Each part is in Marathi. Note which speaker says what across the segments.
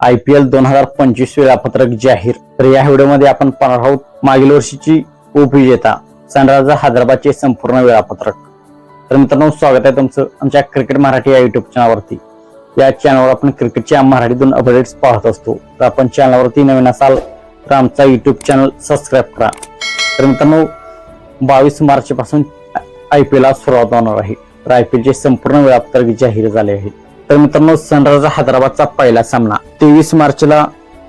Speaker 1: आय पी एल दोन हजार पंचवीस वेळापत्रक जाहीर. तर या व्हिडिओमध्ये आपण पाहणार आहोत मागील वर्षीची उपविजेता सनरायझर हैदराबादचे संपूर्ण वेळापत्रक. तर मित्रांनो स्वागत आहे तुमचं आमच्या क्रिकेट मराठी या युट्यूब चॅनलवरती या चॅनलवर आपण क्रिकेटच्या मराठीतून अपडेट्स पाहत असतो. तर आपण चॅनलवरती नवीन असाल तर आमचा युट्यूब चॅनल सबस्क्राईब करा. तर मित्रांनो बावीस मार्चपासून आय पी एलला सुरुवात होणार आहे. तर आय पी एलचे संपूर्ण वेळापत्रक जाहीर झाले आहे तर मित्रांनो सनरायझर हैदराबादचा पहिला सामना तेवीस मार्चला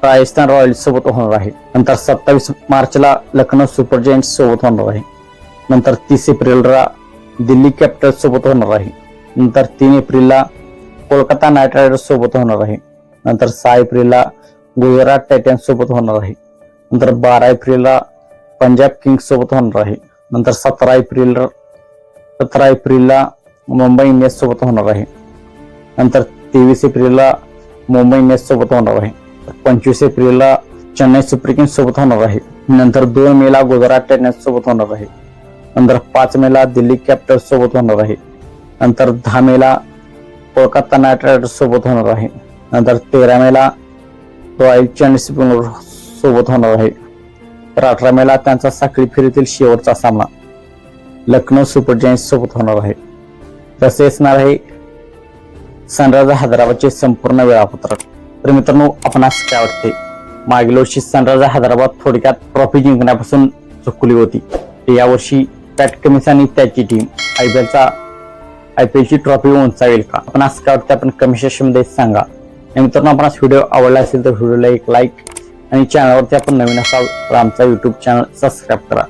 Speaker 1: राजस्थान रॉयल्स सोबत होणार आहे. नंतर सत्तावीस मार्चला लखनौ सुपर जायंट्स सोबत होणार आहे. नंतर तीस एप्रिलला दिल्ली कॅपिटल्स सोबत होणार आहे. नंतर तीन एप्रिलला कोलकाता नाईट रायडर्स सोबत होणार आहे. नंतर सहा एप्रिलला गुजरात टायटन्स सोबत होणार आहे. नंतर बारा एप्रिलला पंजाब किंग्स सोबत होणार आहे. नंतर सतरा एप्रिल सतरा एप्रिलला मुंबई इंडियन्स सोबत होणार आहे. नंतर तेवीस एप्रिलला मुंबई इंडियन्स सोबत होणार आहे. पंचवीस एप्रिलला चेन्नई सुपर किंग्स सोबत होणार आहे. नंतर दोन मेला गुजरात टायटन्स सोबत होणार आहे. नंतर पाच मेला दिल्ली कॅपिटल्स सोबत होणार आहे. नंतर दहा मेला कोलकाता नाईट रायडर्स सोबत होणार आहे. नंतर तेरा मेला रॉयल चेन्नई सुपर सोबत होणार आहे. तर अठरा मेला त्यांचा साखळी फेरीतील शेवटचा सामना लखनौ सुपर जायंट्स सोबत होणार आहे. तसेच येणार आहे सनरायझर हैदराबादचे संपूर्ण वेळापत्रक. तर मित्रांनो आपणास काय वाटते? मागील वर्षी सनरायझर हैदराबाद थोडक्यात ट्रॉफी जिंकण्यापासून चुकली होती. यावर्षी पॅट कमिन्स आणि त्याची टीम आय पी एलचा आय पी एलची ट्रॉफी उंचावेल का? आपण असं काय वाटतं? आपण कमी सेक्शनमध्ये सांगा. आणि मित्रांनो आपण व्हिडिओ आवडला असेल तर व्हिडिओला एक लाईक आणि चॅनलवरती आपण नवीन असाल तर आमचा युट्यूब चॅनल सबस्क्राईब करा.